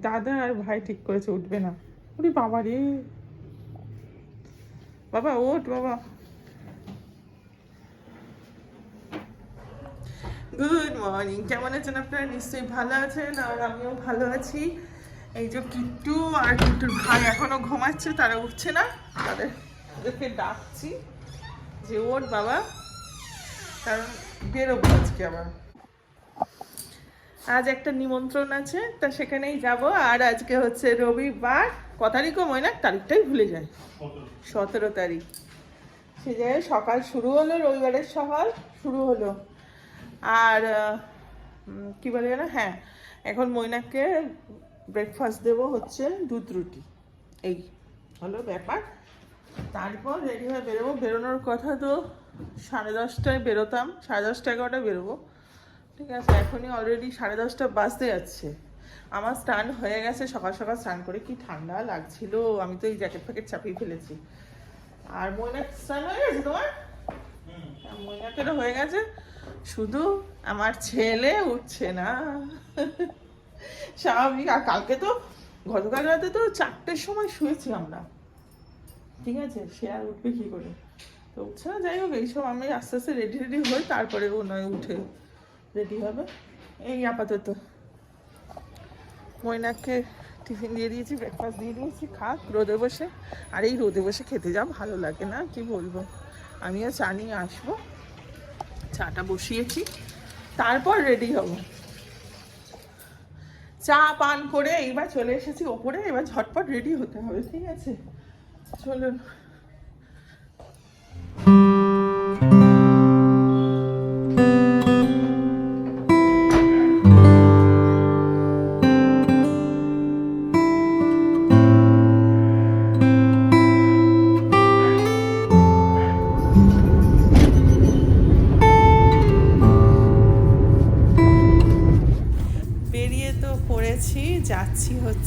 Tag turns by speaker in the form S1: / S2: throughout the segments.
S1: দাদা আর ভাই ঠিক করেছে, উঠবে না। ওরে বাবা রে। বাবা, ওঠ, বাবা। গুড মর্নিং কেমন আছেন আপনারা? নিশ্চয়ই ভালো আছেন আর আমিও ভালো আছি। এই যে কিট্টু আর কিট্টুর ভাই এখনও ঘুমাচ্ছে, তারা উঠছে না। তাদের ওদেরকে ডাকছি যে ওর বাবা। কারণ বেরোবো আজকে আবার। আজ একটা নিমন্ত্রণ আছে, তা সেখানেই যাব। আর আজকে হচ্ছে রবিবার। ক তারিখও না তারিখটাই ভুলে যায়। সতেরো তারিখ। সে জায়গায় সকাল শুরু হলো, রবিবারের সকাল শুরু হলো। আর কি বলে না হ্যাঁ এখন মৈনাককে ব্রেকফাস্ট দেবো হচ্ছে দুধ রুটি। এই হলো ব্যাপার। তারপর রেডি হয়ে বেরোবো। বেরোনোর কথা তো সাড়ে দশটায় বেরোতাম। সাড়ে দশটা এগারোটায় বেরোবো। ঠিক আছে এখনই অলরেডি সাড়ে দশটা বাজতে যাচ্ছে। আমার স্নান হয়ে গেছে সকাল সকাল স্নান করে কি ঠান্ডা লাগছিল আমি তো এই জ্যাকেট ফ্যাকেট চাপিয়ে ফেলেছি। আর ময়না স্নান হয়ে গেছে তোমার? ময়নাকেরও হয়ে গেছে? শুধু আমার ছেলে উঠছে না। স্বাভাবিক আর কালকে তো গতকাল রাতে তো চারটের সময় শুয়েছি আমরা ঠিক আছে সে আর উঠবে কি করে? তো উঠছে না যাই হোক এইসব আমি আস্তে আস্তে রেডি রেডি হই তারপরে ও নয় উঠে রেডি হবে? এই আপাতত। ময়নাকে টিফিন দিয়ে দিয়েছি ব্রেকফাস্ট দিয়ে দিয়েছি, খাক, রোদে বসে। আর এই রোদে বসে খেতে যা ভালো লাগে না, কি বলব? আমিও চা নিয়ে আসব। চাটা বসিয়েছি। তারপর রেডি হব। চা পান করে এইবার চলে এসেছি ওপরে, এবার ঝটপট রেডি হতে হবে, ঠিক আছে? চলুন।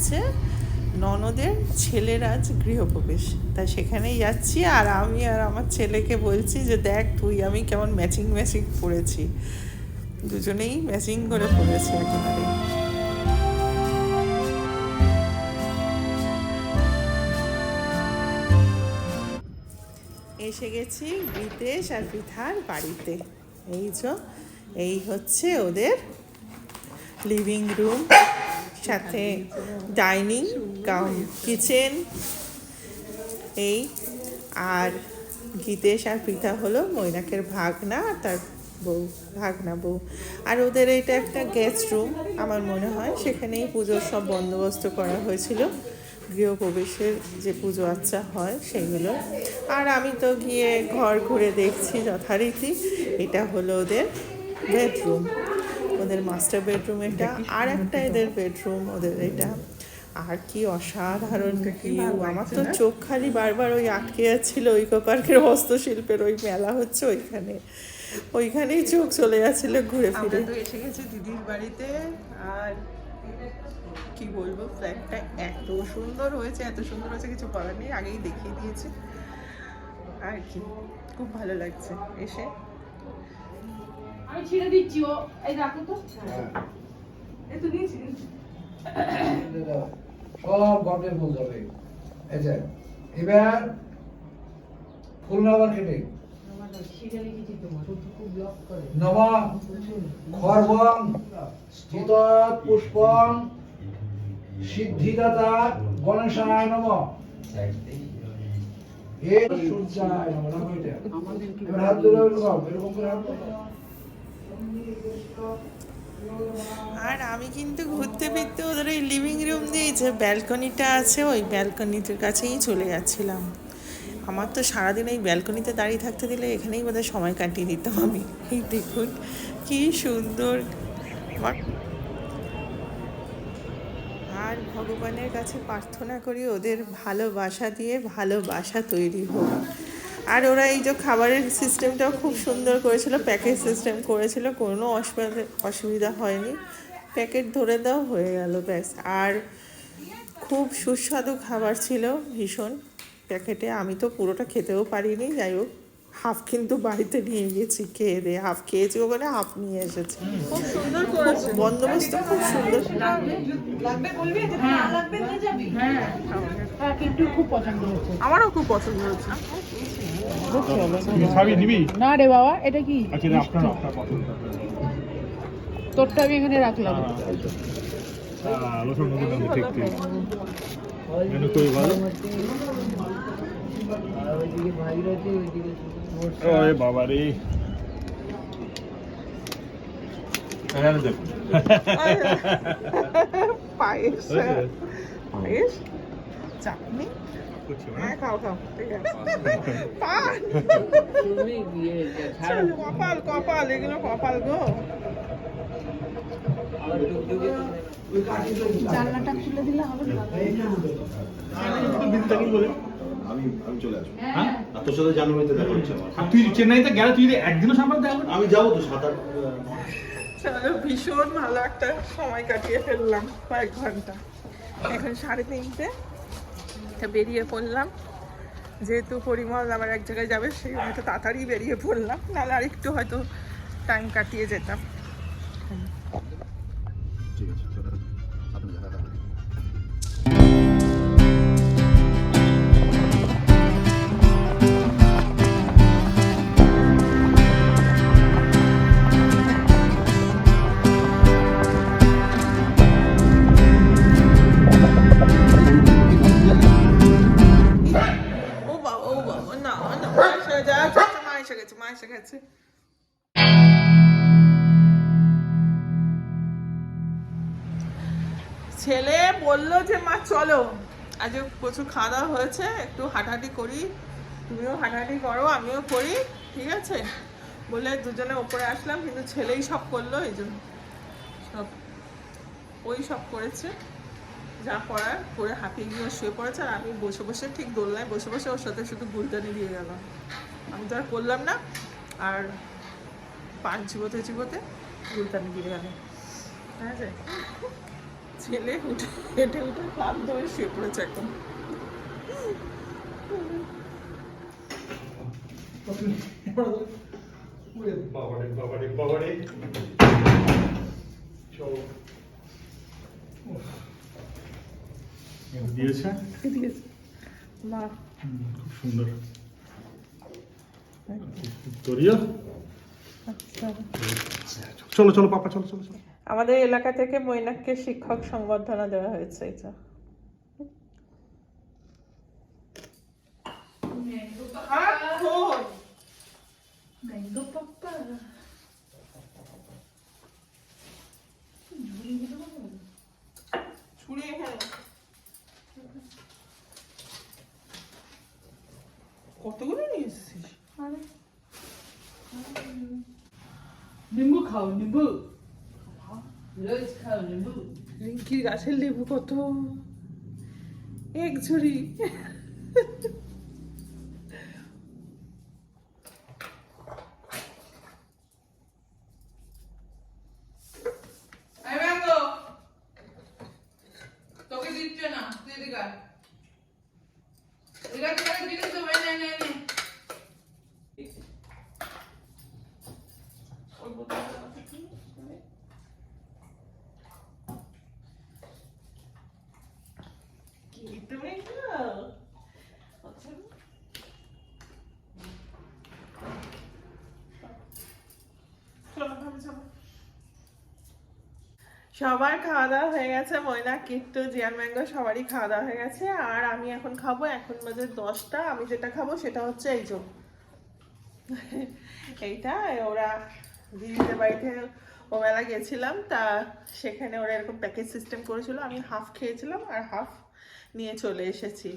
S1: হচ্ছে ননদের ছেলের আজ গৃহপ্রবেশ। তাই সেখানেই যাচ্ছি আর আমি আর আমার ছেলেকে বলছি যে, দেখ তুই, আমি কেমন ম্যাচিং ম্যাচিং পড়েছি দুজনেই ম্যাচিং করে পড়েছি একেবারে। এসে গেছি বিদেশ আর পৃথার বাড়িতে। এই যে, এই হচ্ছে ওদের লিভিং রুম সাথে ডাইনিং কিচেন, এই, আর গীতেশ আর পিতা হলো মৈনাকের ভাগনা আর তার বউ, ভাগনা বউ। আর ওদের এটা একটা গেস্ট রুম আমার মনে হয়। সেখানেই পুজোর সব বন্দোবস্ত করা হয়েছিল। গৃহপ্রবেশের যে পুজো আচ্চা হয় সেগুলো আর আমি তো গিয়ে ঘর ঘুরে দেখছি যথারীতি। এটা হলো ওদের বেডরুম ওদের মাস্টার বেডরুম এটা আর একটা এদের বেডরুম ওদের এটা। আর কি অসাধারণ ভিউ আমার তো চোখ খালি বারবার ওই আটকে যাচ্ছিল ইকো পার্কের হস্তশিল্পের ওই মেলা হচ্ছে ওইখানে। ওইখানেই চোখ চলে যাচ্ছিল ঘুরে ফিরে। তো এসে গেছে দিদির বাড়িতে আর কি বলব ফ্ল্যাটটা এত সুন্দর হয়েছে এত সুন্দর হয়েছে কিছু করার নেই আগেই দেখিয়ে দিয়েছে। আর কি খুব ভালো লাগছে এসে।
S2: আমি ছিঁড়ে দিচ্ছি ও এই রাখো তো। এই তো নিয়েছি
S3: সব গল্পের ফুল ধরবে। এই যে এবার ফুল নাবার কেটে নম খর্বং স্থিত পুষ্পং সিদ্ধিদাতা গণেশায় নম। এ সূর্যায় নম নম এবার হাত ধরে এরকম এরকম করে হাত।
S1: আর আমি কিন্তু ঘুরতে ফিরতে ওদের ওই লিভিং রুম দিয়ে যে ব্যালকনিটা আছে, ওই ব্যালকনিটার কাছেই চলে যাচ্ছিলাম। আমার তো সারাদিন এই ব্যালকনিতে দাঁড়িয়ে থাকতে দিলে এখানেই বোধহয় সময় কাটিয়ে দিতাম আমি। এই দেখুন, কি সুন্দর। আর ভগবানের কাছে প্রার্থনা করি ওদের ভালোবাসা দিয়ে ভালোবাসা তৈরি হোক। আর ওরা এই যে খাবারের সিস্টেমটাও খুব সুন্দর করেছিল প্যাকেজ সিস্টেম করেছিল কোনো অসুবিধা অসুবিধা হয়নি। প্যাকেট ধরে দেওয়া হয়ে গেল ব্যাস। আর খুব সুস্বাদু খাবার ছিল ভীষণ। প্যাকেটে আমি তো পুরোটা খেতেও পারিনি যাই হোক হাফ কিন্তু বাড়িতে নিয়ে গেছি খেয়ে দিয়ে হাফ খেয়েছি ওখানে হাফ নিয়ে এসেছি। খুব সুন্দর করেছে। বন্দোবস্ত খুব সুন্দর।
S2: হ্যাঁ। কিন্তু খুব পছন্দ হচ্ছে
S1: আমারও খুব পছন্দ হয়েছে।
S2: না রে বাবা এটা কি?
S4: আচ্ছা
S2: তোরটা আমি এখানে রাখলাম।
S4: বাবা রে
S1: পায়েস? চাটনি? হ্যাঁ? খাও খাও। ঠিক আছে। পান। কপাল কপাল এগুলো কপাল গো।
S2: জানলাটা খুলে দিলে হবে না?
S4: দিদিটা কি বলে
S5: আমি আমি চলে আসব।
S4: হ্যাঁ।
S5: আর তোর সাথে জানুয়ারিতে দেখা হচ্ছে আমার।
S4: তুই চেন্নাইতে গেলে তুই একদিনও সাম্বার দেখা?
S5: আমি যাব তো সাত আট
S1: চলো ভীষণ ভালো একটা সময় কাটিয়ে ফেললাম কয়েক ঘণ্টা। এখন সাড়ে তিনটে। তা বেরিয়ে পড়লাম। যেহেতু পরিমল আবার এক জায়গায় যাবে, সেই হয়তো তাড়াতাড়ি বেরিয়ে পড়লাম। নাহলে আরেকটু হয়তো টাইম কাটিয়ে যেতাম। গেছে ছেলে বলল যে, মা, চলো। আজ প্রচুর খাওয়া দাওয়া হয়েছে। একটু হাঁটাহাঁটি করি। তুমিও হাঁটাহাঁটি করো, আমিও করি, ঠিক আছে? বলে দুজনে ওপরে আসলাম, কিন্তু ছেলেই সব করল, এই জন্য সব, ওই সব করেছে। যা করার, করে হাঁপিয়ে গিয়ে শুয়ে পড়েছে। আর আমি বসে বসে ঠিক দোলনায় বসে বসে ওর সাথে শুধু গুলদানি দিয়ে গেলাম। আমি তো আর করলাম না। আর পান চিবোতে চিবোতে গুলদানি দিয়ে গেলাম ঠিক আছে? ছেলে উঠে হেঁটে উঠে ক্লান্ত ধরে শুয়ে পড়েছে এখন।
S4: বাবারে বাবারে বাবারে। চলো। দিয়েছে?
S1: দিয়েছে। মা।
S4: খুব সুন্দর। চলো চলো পাপা চলো চলো চলো।
S1: আমাদের এলাকা থেকে মৈনাককে শিক্ষক সংবর্ধনা দেওয়া হয়েছে এটা। কতগুলো?
S2: খাও নিম্বু রোজ খাও নিম্বু
S1: রিঙ্কির গাছের লেবু কত? এক ঝুড়ি
S2: তোকে দিচ্ছে না তুই এদিকে আয়। এদিকে আয়, তোকে জিনিস দেবো, এই নে, নে, নে।
S1: সবার খাওয়া দাওয়া হয়ে গেছে, ময়না, কিট্টু, জিয়ান, ম্যাঙ্গো, সবারই খাওয়া দাওয়া হয়ে গেছে। আর আমি এখন খাব, এখন বাজে দশটা, আমি যেটা খাব সেটা হচ্ছে এই যে। এইটা ওরা দিদিদের বাড়িতে ওবেলা গেছিলাম, তা সেখানে ওরা এরকম প্যাকেজ সিস্টেম করেছিল। আমি হাফ খেয়েছিলাম আর হাফ নিয়ে চলে এসেছি।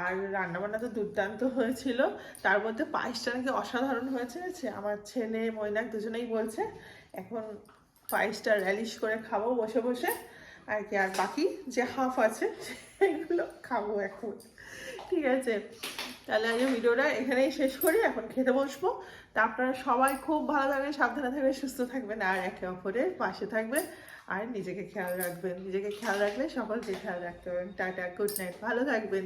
S1: আর রান্নাবান্না তো দুর্দান্ত হয়েছিল। তার মধ্যে পায়েসটা নাকি অসাধারণ হয়েছে আমার ছেলে মৈনাক দুজনেই বলছে, এখন পায়েসটা র্যালিশ করে খাব বসে বসে। আর কি, আর বাকি যে হাফ আছে, সেগুলো খাব এখন। ঠিক আছে। তাহলে আজ ভিডিওটা এখানেই শেষ করি। এখন খেতে বসবো। তা আপনারা সবাই খুব ভালো থাকবেন, সাবধানে থাকবেন, সুস্থ থাকবেন, আর একে অপরের পাশে থাকবেন। আর নিজেকে খেয়াল রাখবেন। নিজেকে খেয়াল রাখলে সকলকে খেয়াল রাখতে পারবেন। টাটা, গুড নাইট, ভালো থাকবেন।